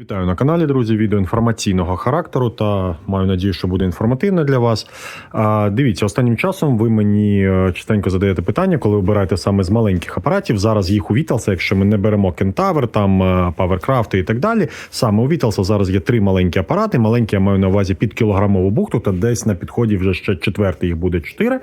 Вітаю на каналі, друзі. Відео інформаційного характеру та маю надію, що буде інформативне для вас. А, дивіться, останнім часом ви мені е, частенько задаєте питання, коли обираєте саме з маленьких апаратів. Зараз їх у Віталса, якщо ми не беремо Кентавр, там Powercraft і так далі. Саме у Віталса зараз є три маленькі апарати. Маленькі я маю на увазі під кілограмову бухту, та десь на підході вже ще четвертий їх буде чотири.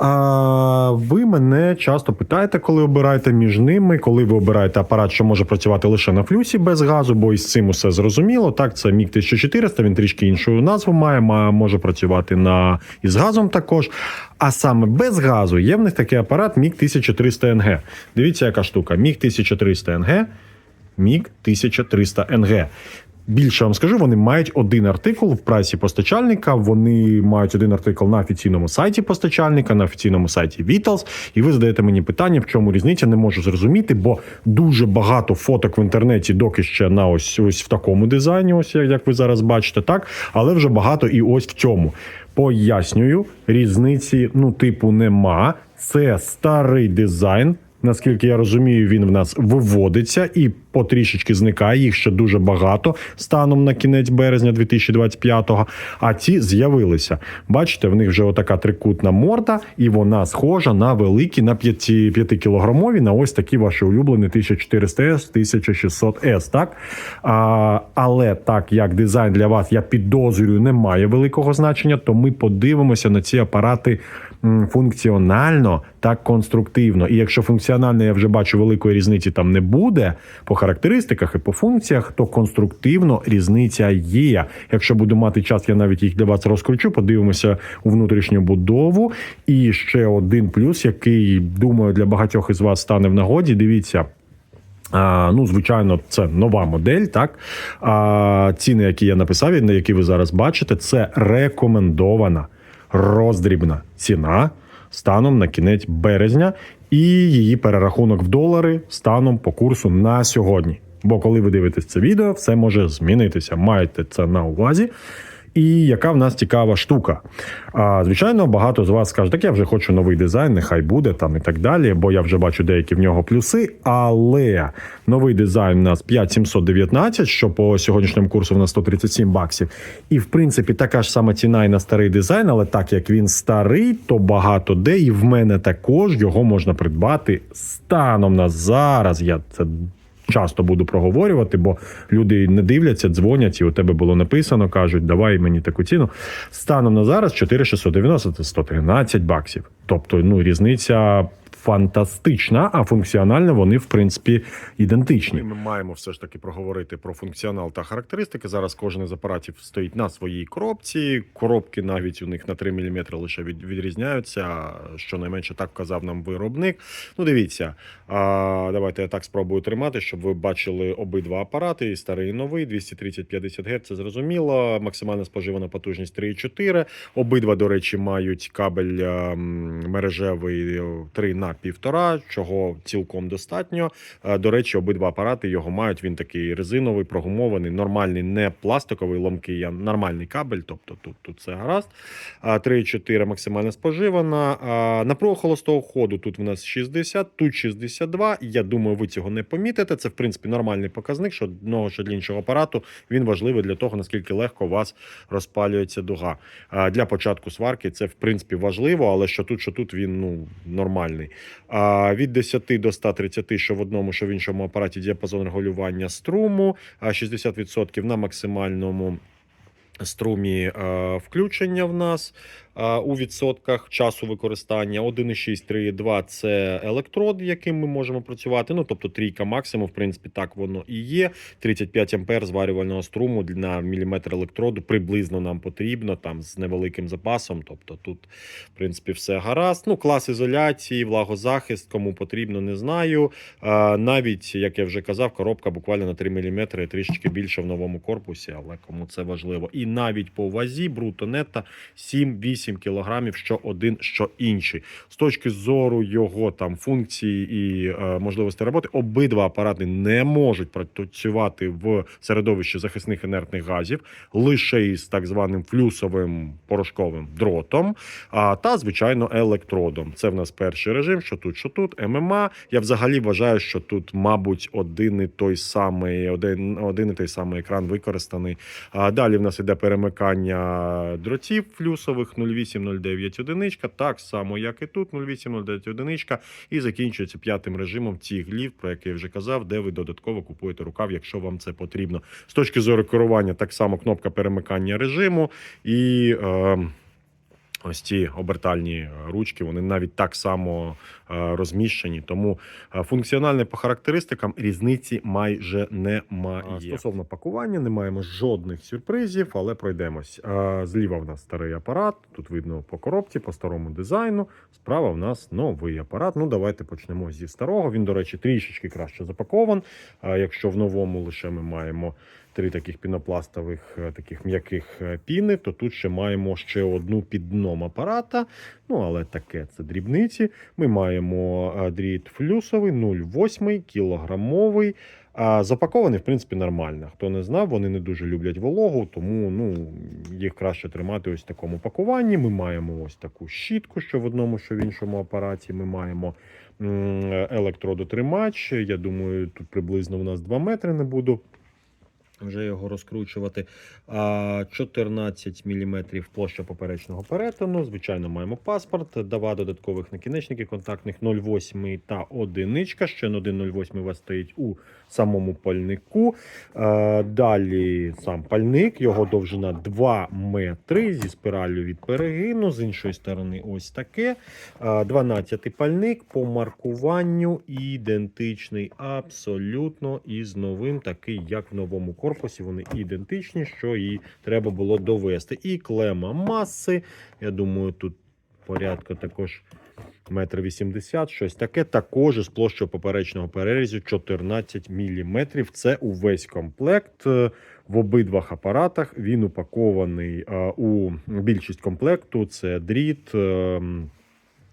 А ви мене часто питаєте, коли обираєте між ними, коли ви обираєте апарат, що може працювати лише на флюсі без газу, бо із цим усе зрозуміло. Так, це міг 1400, він трішки іншу назву має, ма- може працювати на із газом також. А саме без газу є в них такий апарат Міг 1300 НГ. Дивіться, яка штука. Міг 1300 НГ, Міг 1300 НГ. Більше вам скажу, вони мають один артикул в прайсі постачальника. Вони мають один артикул на офіційному сайті постачальника, на офіційному сайті Vitals. І ви задаєте мені питання, в чому різниця, не можу зрозуміти, бо дуже багато фоток в інтернеті доки ще на ось ось в такому дизайні, ось як ви зараз бачите, так але вже багато і ось в цьому. Пояснюю, різниці, ну, типу, нема. Це старий дизайн. Наскільки я розумію, він в нас виводиться і потрішечки зникає. Їх ще дуже багато станом на кінець березня 2025-го. А ці з'явилися. Бачите, в них вже отака трикутна морда, і вона схожа на великі, на 5, 5 кілограмові, на ось такі ваші улюблені 1400S, 1600S. Так? А, але так як дизайн для вас, я підозрюю, не має великого значення, то ми подивимося на ці апарати функціонально та конструктивно. І якщо функціонально я вже бачу великої різниці там не буде по характеристиках і по функціях, то конструктивно різниця є. Якщо буду мати час, я навіть їх для вас розкручу. Подивимося у внутрішню будову. І ще один плюс, який думаю для багатьох із вас стане в нагоді. Дивіться. А, ну, звичайно, це нова модель, так? А, ціни, які я написав, і на які ви зараз бачите, це рекомендована роздрібна ціна станом на кінець березня і її перерахунок в долари станом по курсу на сьогодні. Бо коли ви дивитесь це відео, все може змінитися. Маєте це на увазі. І яка в нас цікава штука. А, звичайно, багато з вас скажуть, так я вже хочу новий дизайн, нехай буде там і так далі, бо я вже бачу деякі в нього плюси. Але новий дизайн у нас 5719, що по сьогоднішньому курсу в нас 137 баксів. І в принципі така ж сама ціна і на старий дизайн, але так як він старий, то багато де, і в мене також його можна придбати станом на зараз. Я це часто буду проговорювати, бо люди не дивляться, дзвонять, і у тебе було написано, кажуть, давай мені таку ціну. Станом на зараз 4690 це 113 баксів. Тобто, ну, різниця. Фантастична, а функціонально вони в принципі ідентичні. Ми маємо все ж таки проговорити про функціонал та характеристики. Зараз кожен із апаратів стоїть на своїй коробці. Коробки навіть у них на 3 мм лише від, відрізняються. Щонайменше так вказав нам виробник. Ну, дивіться, а, давайте я так спробую тримати, щоб ви бачили обидва апарати, і старий і новий, 230-50 Гц, це зрозуміло. Максимальна споживана потужність 3,4. Обидва, до речі, мають кабель ем, мережевий е, 3 на 1,5, чого цілком достатньо. Е, До речі, обидва апарати його мають. Він такий резиновий, прогумований, нормальний, не пластиковий ломкий, а нормальний кабель, тобто тут, тут все гаразд. А, 3,4 максимально споживана. А, Напруга холостого ходу тут в нас 60, тут 62. Я думаю, ви цього не помітите. Це, в принципі, нормальний показник, що одного, що для іншого апарату він важливий для того, наскільки легко у вас розпалюється дуга. Для початку сварки це, в принципі, важливо, але що тут, що тут він ну, нормальний. А, Від 10 до 130, що в одному, що в іншому апараті діапазон регулювання струму, а 60% на максимальному струмі е, включення в нас у відсотках часу використання 1,6, 3,2 – це електрод, яким ми можемо працювати. Ну тобто трійка максимум, в принципі, так воно і є. 35 ампер зварювального струму на міліметр електроду приблизно нам потрібно там з невеликим запасом. Тобто тут, в принципі, все гаразд. Ну, клас ізоляції, влагозахист, кому потрібно, не знаю. Навіть як я вже казав, коробка буквально на 3 мм трішечки більше в новому корпусі, але кому це важливо. І навіть по вазі бруто нетто 7-8 0,8 кг, що один, що інший. З точки зору його там функції і е, можливості роботи, обидва апарати не можуть працювати в середовищі захисних інертних газів лише із так званим флюсовим порошковим дротом, а та звичайно електродом. Це в нас перший режим, що тут, що тут, ММА. Я взагалі вважаю, що тут, мабуть, один і той самий, один, один і той самий екран використаний. А далі в нас іде перемикання дротів флюсових 0809 одиничка, так само, як і тут, 0809 одиничка, і закінчується п'ятим режимом ті-глів, про який я вже казав, де ви додатково купуєте рукав, якщо вам це потрібно. З точки зору керування, так само кнопка перемикання режиму і. Е, Ось ці обертальні ручки, вони навіть так само е, розміщені. Тому е, функціонально по характеристикам різниці майже немає. Стосовно пакування, не маємо жодних сюрпризів, але пройдемось. Е, Зліва в нас старий апарат. Тут видно по коробці, по старому дизайну. Справа в нас новий апарат. Ну, давайте почнемо зі старого. Він, до речі, трішечки краще запакован. Якщо в новому лише ми маємо три таких пінопластових, е, таких м'яких е, піни, то тут ще маємо ще одну під дном апарата. Ну, але таке це дрібниці. Ми маємо е, дріт флюсовий 0,8 кілограмовий. Запакований, в принципі, нормально. Хто не знав, вони не дуже люблять вологу, тому ну, їх краще тримати ось в такому пакуванні. Ми маємо ось таку щітку, що в одному, що в іншому апараті. Ми маємо електродотримач. Я думаю, тут приблизно в нас 2 метри не буду. Вже його розкручувати. 14 мм площа поперечного перетину. Звичайно, маємо паспорт, два додаткових накінечники контактних 0,8 та одиничка. Ще 1,08 у вас стоїть у самому пальнику. Далі сам пальник, його довжина 2 метри зі спіраллю від перегину. З іншої сторони, ось таке. 12-й пальник по маркуванню ідентичний абсолютно із новим, такий як в новому корпусі. Вони ідентичні, що і треба було довести. І клема маси. Я думаю, тут порядка також метр вісімдесят, щось таке. Також з площею поперечного перерізу 14 мм. Це увесь комплект. Е, В обидвах апаратах він упакований е, у більшість комплекту. Це дріт.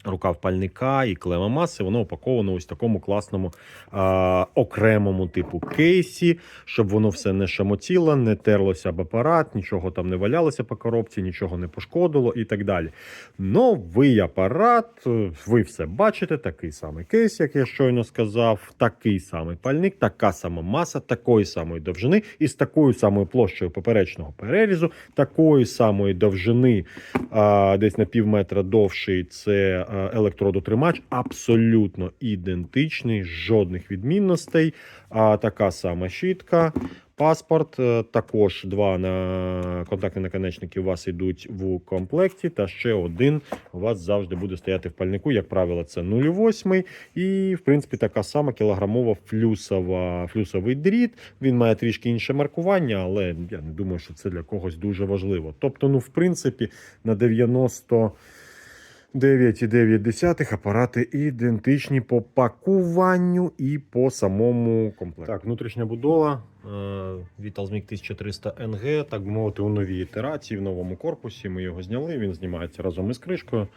Рукав пальника і клема маси, воно упаковано ось такому класному а, окремому типу кейсі, щоб воно все не шамотіло, не терлося об апарат, нічого там не валялося по коробці, нічого не пошкодило і так далі. Новий апарат, ви все бачите, такий самий кейс, як я щойно сказав, такий самий пальник, така сама маса, такої самої довжини і з такою самою площею поперечного перерізу, такої самої довжини, а, десь на пів метра довший. Це електродотримач, абсолютно ідентичний, жодних відмінностей. А така сама щітка. Паспорт, е, також два на контактні наконечники у вас йдуть в комплекті, та ще один у вас завжди буде стояти в пальнику. Як правило, це 0,8. І, в принципі, така сама кілограмова флюсова, флюсовий дріт. Він має трішки інше маркування, але я не думаю, що це для когось дуже важливо. Тобто, ну, в принципі, на 90. 9,9 апарати ідентичні по пакуванню і по самому комплекту. Так, внутрішня будова Vital Zmig 1300 NG, так би мовити, у новій ітерації, в новому корпусі. Ми його зняли, він знімається разом із кришкою.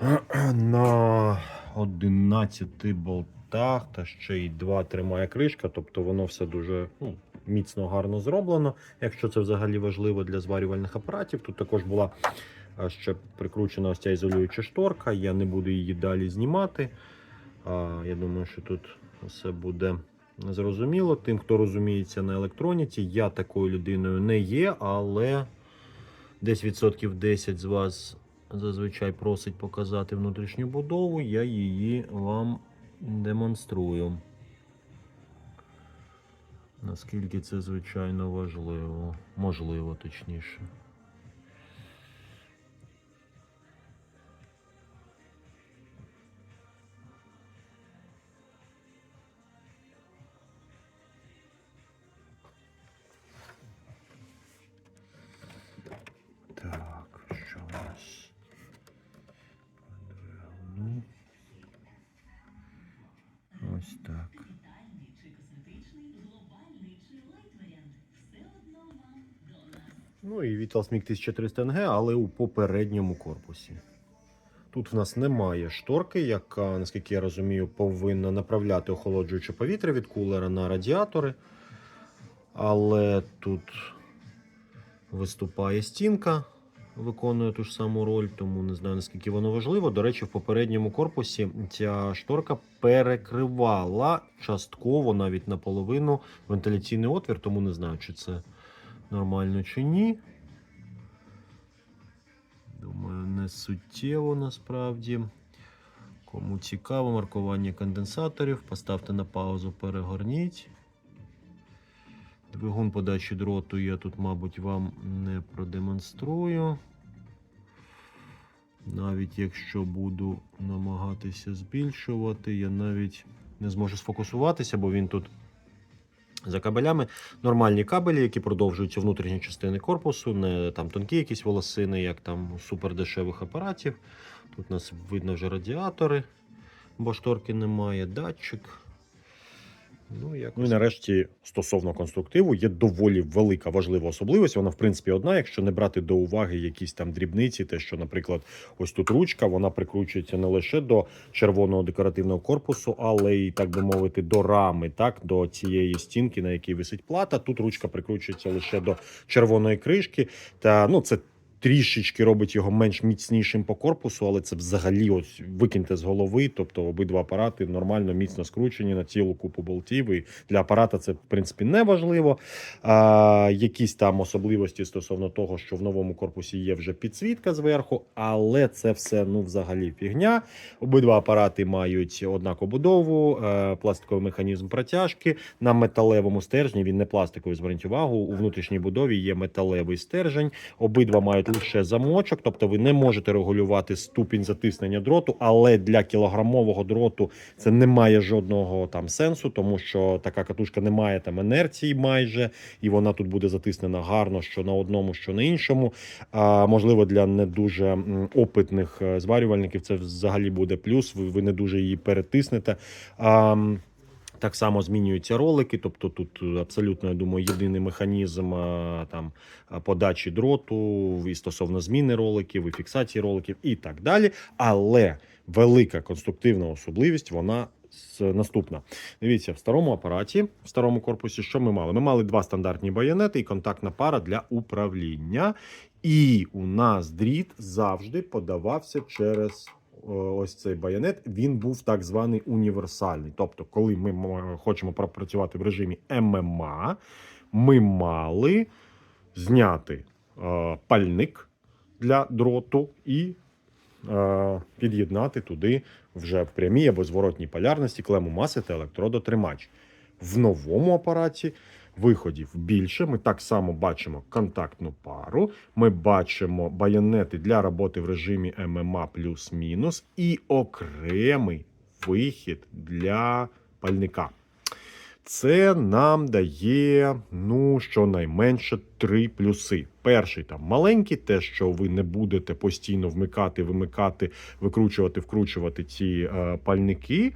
На 11 болтах та ще й два тримає кришка, тобто воно все дуже ну, міцно, гарно зроблено. Якщо це взагалі важливо для зварювальних апаратів, тут також була ще прикручена ось ця ізолююча шторка. Я не буду її далі знімати. Я думаю, що тут все буде зрозуміло. Тим, хто розуміється на електроніці, я такою людиною не є, але десь відсотків 10 з вас зазвичай просить показати внутрішню будову. Я її вам демонструю. Наскільки це звичайно важливо, можливо, точніше. Ну і Vitalsmig 1300 NG, але у попередньому корпусі. Тут в нас немає шторки, яка, наскільки я розумію, повинна направляти охолоджуюче повітря від кулера на радіатори. Але тут виступає стінка, виконує ту ж саму роль, тому не знаю наскільки воно важливо. До речі, в попередньому корпусі ця шторка перекривала частково, навіть наполовину, вентиляційний отвір, тому не знаю, чи це нормально чи ні. Думаю, не суттєво насправді. Кому цікаво маркування конденсаторів, поставте на паузу, перегорніть. Двигун подачі дроту я тут, мабуть, вам не продемонструю. Навіть якщо буду намагатися збільшувати, я навіть не зможу сфокусуватися, бо він тут за кабелями. Нормальні кабелі, які продовжуються внутрішні частини корпусу, не там тонкі якісь волосини, як там у супердешевих апаратів. Тут у нас видно вже радіатори, бо шторки немає, датчик. Якось. ну і нарешті, стосовно конструктиву, є доволі велика важлива особливість. Вона, в принципі, одна, якщо не брати до уваги якісь там дрібниці, те, що, наприклад, ось тут ручка, вона прикручується не лише до червоного декоративного корпусу, але й, так би мовити, до рами, так, до цієї стінки, на якій висить плата. Тут ручка прикручується лише до червоної кришки. Та ну, це трішечки робить його менш міцнішим по корпусу, але це взагалі ось викиньте з голови. Тобто обидва апарати нормально міцно скручені на цілу купу болтів. І для апарата це в принципі не важливо. А, якісь там особливості стосовно того, що в новому корпусі є вже підсвітка зверху, але це все ну взагалі фігня. Обидва апарати мають однакову будову, е, пластиковий механізм протяжки на металевому стержні. Він не пластиковий, зверніть увагу. У внутрішній будові є металевий стержень. Обидва мають лише замочок, тобто ви не можете регулювати ступінь затиснення дроту, але для кілограмового дроту це не має жодного там сенсу, тому що така катушка не має там інерції майже, і вона тут буде затиснена гарно, що на одному, що на іншому. А можливо, для не дуже опитних е, зварювальників це взагалі буде плюс. Ви, ви не дуже її перетиснете. А, так само змінюються ролики, тобто тут абсолютно, я думаю, єдиний механізм там подачі дроту і стосовно зміни роликів, і фіксації роликів, і так далі. Але велика конструктивна особливість вона наступна. Дивіться, в старому апараті, в старому корпусі, що ми мали? Ми мали два стандартні байонети і контактна пара для управління. І у нас дріт завжди подавався через е, ось цей байонет. Він був так званий універсальний. Тобто, коли ми хочемо пропрацювати в режимі ММА, ми мали зняти е, пальник для дроту і е, під'єднати туди вже в прямій або зворотній полярності клему маси та електродотримач. В новому апараті виходів більше. Ми так само бачимо контактну пару. Ми бачимо байонети для роботи в режимі ММА плюс-мінус і окремий вихід для пальника. Це нам дає ну щонайменше три плюси. Перший там маленький, те, що ви не будете постійно вмикати, вимикати, викручувати, вкручувати ці е, пальники.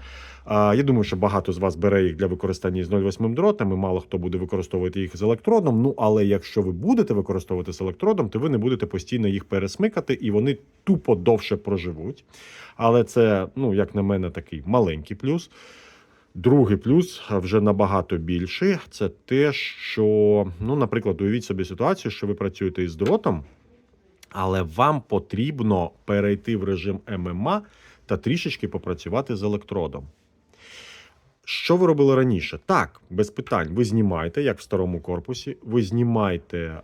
Е, я думаю, що багато з вас бере їх для використання з 0,8 дротами. Мало хто буде використовувати їх з електродом. Ну але якщо ви будете використовувати з електродом, то ви не будете постійно їх пересмикати, і вони тупо довше проживуть. Але це, ну як на мене, такий маленький плюс. Другий плюс вже набагато більший. Це те, що, ну, наприклад, уявіть собі ситуацію, що ви працюєте із дротом, але вам потрібно перейти в режим ММА та трішечки попрацювати з електродом. Що ви робили раніше? Так, без питань. Ви знімаєте, як в старому корпусі, ви знімаєте е,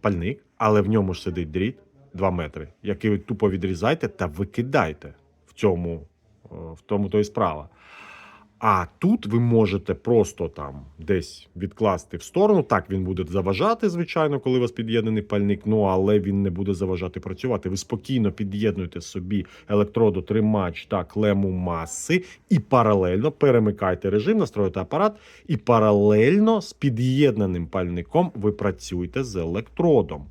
пальник, але в ньому ж сидить дріт 2 метри, який ви тупо відрізаєте та викидаєте в цьому, е, в тому то і справа. А тут ви можете просто там десь відкласти в сторону. Так, він буде заважати, звичайно, коли у вас під'єднаний пальник, ну але він не буде заважати працювати. Ви спокійно під'єднуєте собі електродотримач та клему маси і паралельно перемикайте режим, настроїте апарат, і паралельно з під'єднаним пальником ви працюєте з електродом,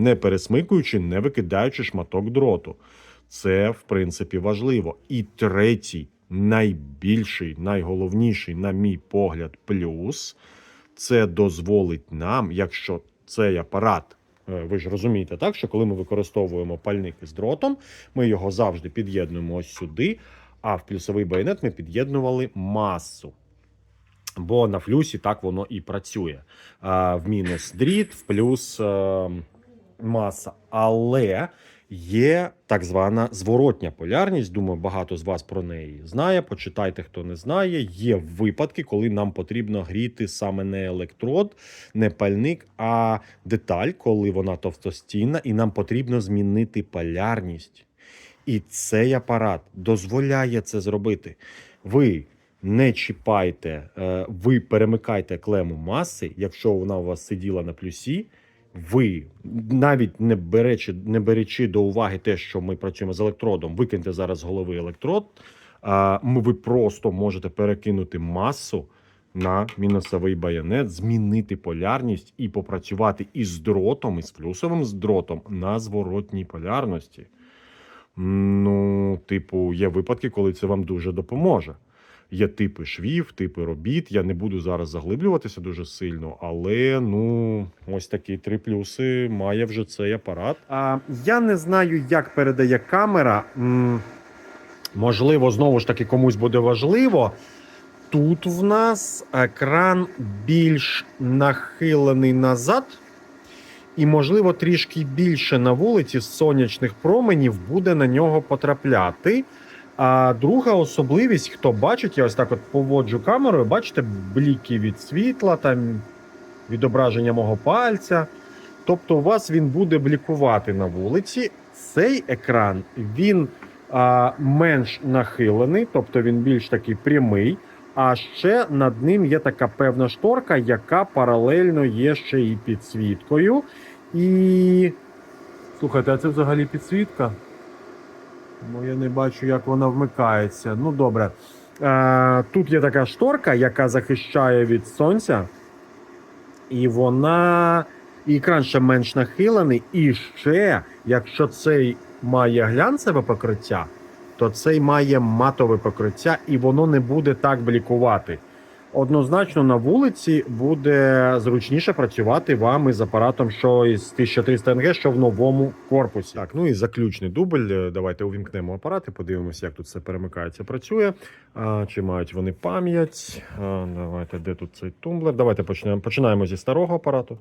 не пересмикуючи, не викидаючи шматок дроту. Це, в принципі, важливо. І третій, найбільший, найголовніший, на мій погляд, плюс це дозволить нам, якщо цей апарат. е, Ви ж розумієте, так що коли ми використовуємо пальник із дротом, ми його завжди під'єднуємо ось сюди, а в плюсовий байонет ми під'єднували масу. Бо на флюсі так воно і працює. В мінус дріт, в плюс е, маса. Але є так звана зворотня полярність. Думаю, багато з вас про неї знає. Почитайте, хто не знає. Є випадки, коли нам потрібно гріти саме не електрод, не пальник, а деталь, коли вона товстостінна, і нам потрібно змінити полярність. І цей апарат дозволяє це зробити. Ви не чіпайте, е, ви перемикайте клему маси, якщо вона у вас сиділа на плюсі. Ви навіть не беречи, не беречи до уваги те, що ми працюємо з електродом, викиньте зараз з голови електрод. Ви просто можете перекинути масу на мінусовий байонет, змінити полярність і попрацювати із дротом, із плюсовим з дротом на зворотній полярності. Ну, типу, є випадки, коли це вам дуже допоможе. Є типи швів, типи робіт. Я не буду зараз заглиблюватися дуже сильно, але ну ось такі три плюси має вже цей апарат. А я не знаю, як передає камера. Можливо, знову ж таки комусь буде важливо. Тут в нас екран більш нахилений назад, і, можливо, трішки більше на вулиці сонячних променів буде на нього потрапляти. А друга особливість, хто бачить, я ось так от поводжу камерою, бачите, бліки від світла, там відображення мого пальця. Тобто, у вас він буде блікувати на вулиці. Цей екран він а, менш нахилений, тобто він більш такий прямий. А ще над ним є така певна шторка, яка паралельно є ще і підсвіткою. І. Слухайте, а це взагалі підсвітка? Бо я не бачу, як вона вмикається. Ну, добре. Е, тут є така шторка, яка захищає від сонця. І вона. І екран ще менш нахилений. І ще, якщо цей має глянцеве покриття, то цей має матове покриття, і воно не буде так блікувати. Однозначно на вулиці буде зручніше працювати вам із апаратом, що із 1300 НГ, що в новому корпусі. Так, ну і заключний дубль. Е, Давайте увімкнемо апарат і подивимося, як тут все перемикається, працює. А, чи мають вони пам'ять? Давайте, де тут цей тумблер? Давайте почнемо. Починаємо зі старого апарату.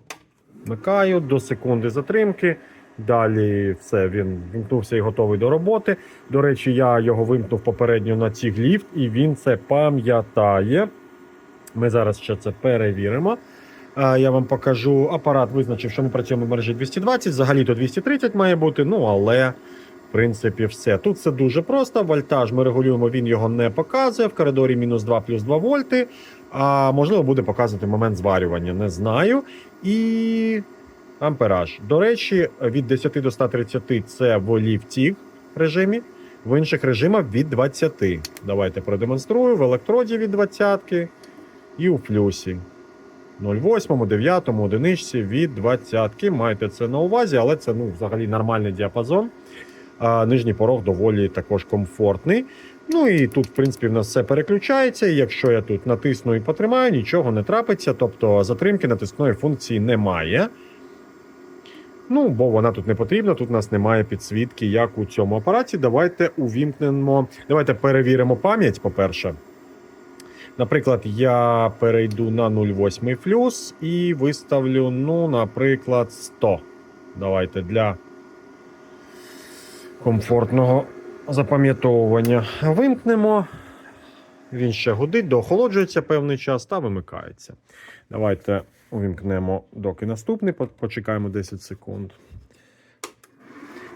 Вмикаю до секунди затримки. Далі все, він вимкнувся і готовий до роботи. До речі, я його вимкнув попередньо на ці гліфт, і він це пам'ятає. Ми зараз ще це перевіримо. Я вам покажу. Апарат визначив, що ми працюємо в мережі 220, взагалі-то 230 має бути, ну але в принципі все. Тут все дуже просто. Вольтаж ми регулюємо, він його не показує. В коридорі мінус 2 плюс 2 вольти. А можливо, буде показувати момент зварювання, не знаю. І ампераж. До речі, від 10 до 130 це в ліфті режимі. В інших режимах від 20. Давайте продемонструю. В електроді від 20 і у плюсі. 0,8, 9, одиничці від 20. Маєте це на увазі, але це ну, взагалі нормальний діапазон. А, нижній порог доволі також комфортний. Ну і тут, в принципі, в нас все переключається. І якщо я тут натисну і потримаю, нічого не трапиться. Тобто затримки натискної функції немає. Ну, бо вона тут не потрібна, тут у нас немає підсвітки, як у цьому апараті. Давайте увімкнемо. Давайте перевіримо пам'ять, по-перше. Наприклад, я перейду на 0,8 флюс і виставлю, ну, наприклад, 100. Давайте для комфортного запам'ятовування. Вимкнемо. Він ще гудить, доохолоджується певний час та вимикається. Давайте увімкнемо доки наступний, почекаємо 10 секунд.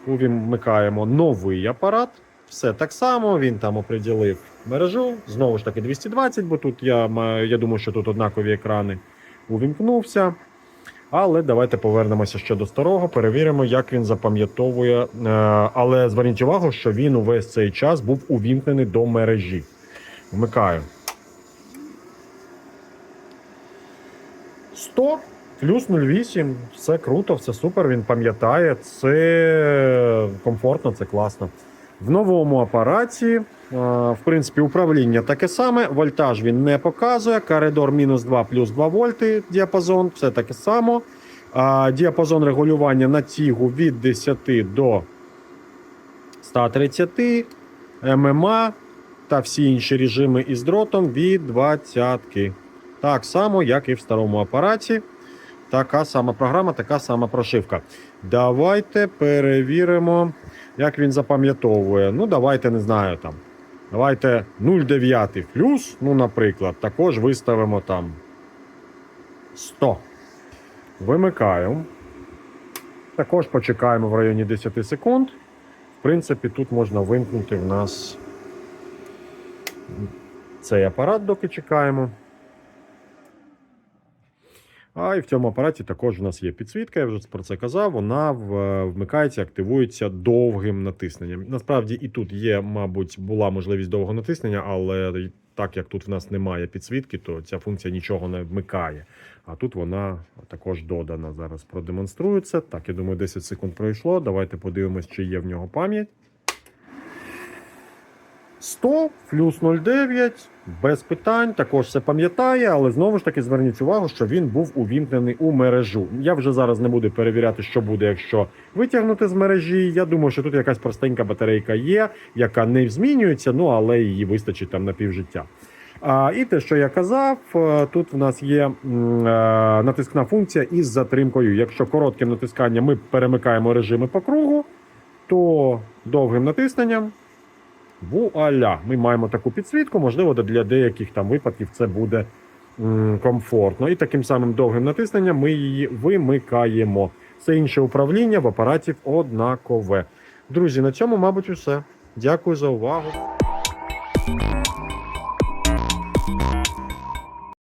Увімикаємо новий апарат. Все так само, він там оприділив мережу. Знову ж таки 220, бо тут я я думаю, що тут однакові екрани. Увімкнувся. Але давайте повернемося ще до старого, перевіримо, як він запам'ятовує. Е, Але зверніть увагу, що він увесь цей час був увімкнений до мережі. Вмикаю. 100 плюс 0,8. Все круто, все супер. Він пам'ятає. Це комфортно, це класно. В новому апараті, е, в принципі, управління таке саме. Вольтаж він не показує. Коридор мінус 2 плюс 2 вольти діапазон, все таке само. Діапазон регулювання на тігу від 10 до 130, ММА та всі інші режими із дротом від 20. Так само, як і в старому апараті. Така сама програма, така сама прошивка. Давайте перевіримо, як він запам'ятовує. Ну, давайте не знаю там. Давайте 0,9 плюс, ну, наприклад, також виставимо там 100. Вимикаємо. Також почекаємо в районі 10 секунд. В принципі, тут можна вимкнути в нас цей апарат, доки чекаємо. А і в цьому апараті також у нас є підсвітка, я вже про це казав. Вона вмикається, активується довгим натисненням. Насправді і тут є, мабуть, була можливість довгого натиснення, але так як тут в нас немає підсвітки, то ця функція нічого не вмикає. А тут вона також додана. Зараз продемонструється. Так, я думаю, 10 секунд пройшло. Давайте подивимось, чи є в нього пам'ять. 100 плюс 0,9 без питань, також все пам'ятає, але знову ж таки зверніть увагу, що він був увімкнений у мережу. Я вже зараз не буду перевіряти, що буде, якщо витягнути з мережі. Я думаю, що тут якась простенька батарейка є, яка не змінюється, ну але її вистачить там на півжиття. А, і те, що я казав, е, тут в нас є е, натискна функція із затримкою. Якщо коротким натисканням ми перемикаємо режими по кругу, то довгим натисненням Вуаля! Ми маємо таку підсвітку, можливо, для деяких там випадків це буде комфортно. І таким самим довгим натисненням ми її вимикаємо. Все інше управління в апараті однакове. Друзі, на цьому, мабуть, усе. Дякую за увагу.